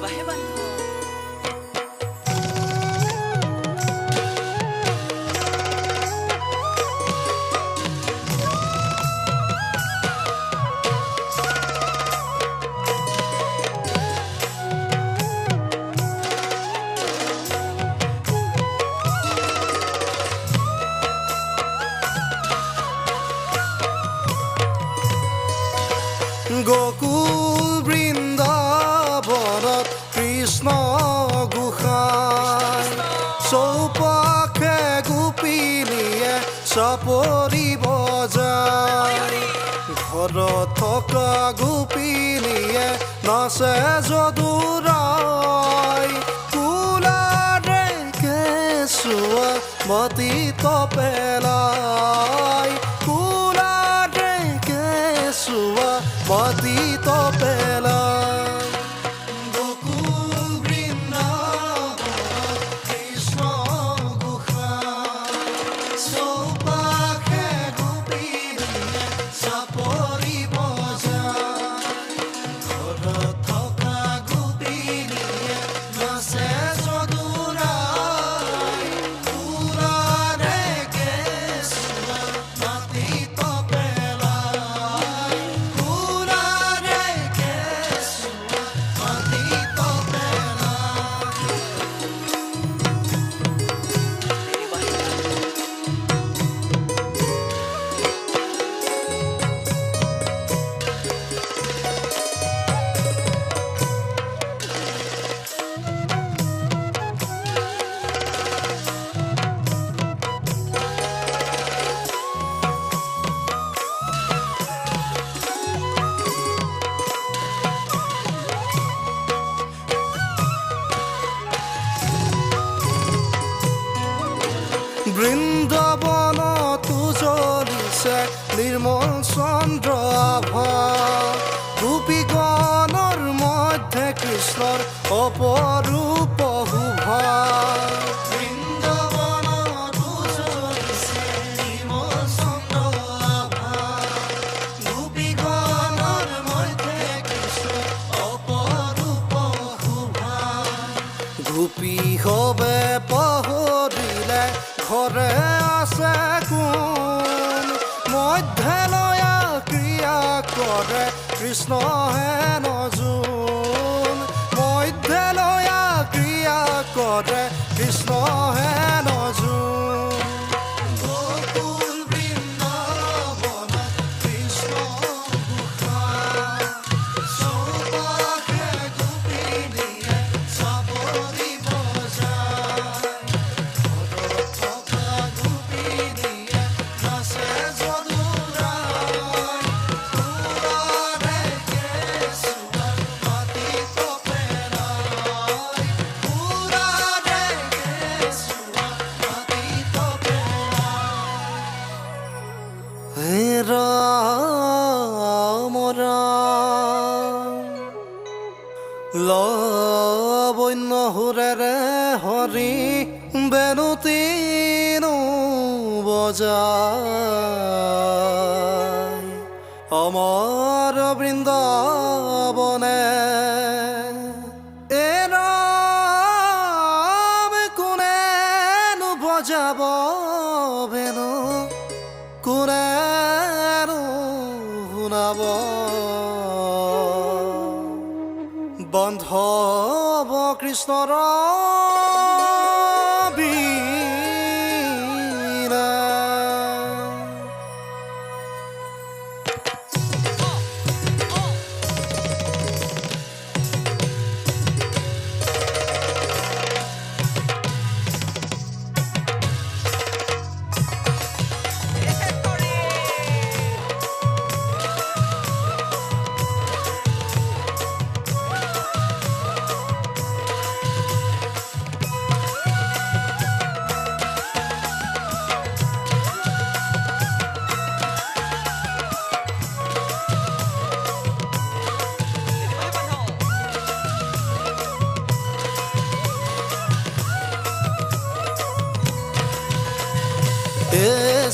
বিবাহে বান্ধব গোকুল বৃন্দ গোপিনীয়ে চাপৰি বজায়। ঘৰত থকা গোপিনীয়ে নাচে যদুৰাই কুলাৰে কেঁচুৱা মাটিত পেলাই কুলাৰে কেঁচুৱা মাটিত পেলাই নিৰ্মল চন্দ্ৰ আভা গোপীগণৰ মধ্যে কৃষ্ণৰ অপৰূপ শোভা গোপী হবে পাহৰিলে ঘৰে আছে কোন? মধ্যলয়া ক্ৰিয়া কৰে কৃষ্ণহে নজোন মধ্যলয়া ক্ৰিয়া কৰে কৃষ্ণহে লবন্য সুৰেৰে হৰি বেনুতিনো বজায়। অমৰ বৃন্দাবনে এ ৰাম কোনেনো বজাব বেনু কোনেনো শুনাব বন্ধ হব কৃষ্ণৰ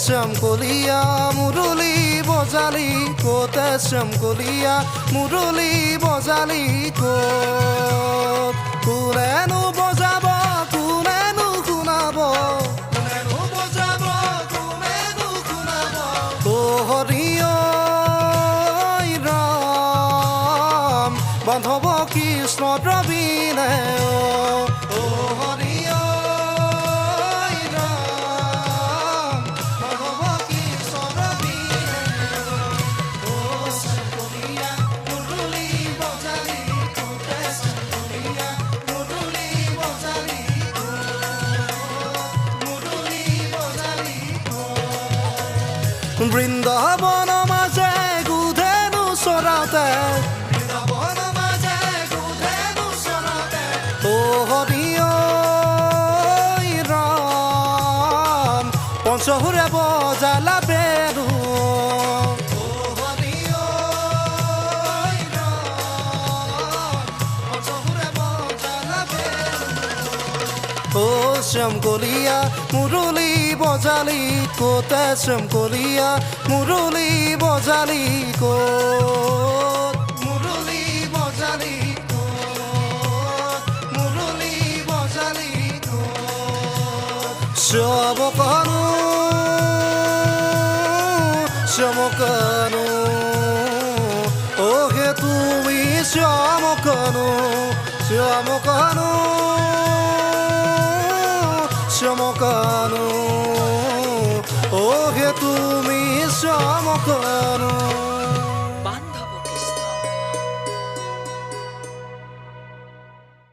শ্যাম কলিয়া মুরলি বজালি কোতে শ্যাম মুরলি বজালি কো। কোনেনো বজাব, কোনেনো শুনাব। কোনেনো বজাব, কোনেনো শুনাব। ও হরি রাম বান্ধৱ কৃষ্ণ প্ৰবীণে ও বৃন্দাবন মাজে গুধেনু ৰাম পঞ্চহুৰে বজালা বেৰু ও ঐ ৰাম পঞ্চহুৰে বজালা বেৰু ও শ্যামকলিয়া মুরলি বজালি শ্যামকলিয়া মুরলি বজালি বজালি কোত মুরলি বজালি কোত শ্যামকানু শ্যামকানু ও হে তুমি শ্যামকানু শ্যামকানু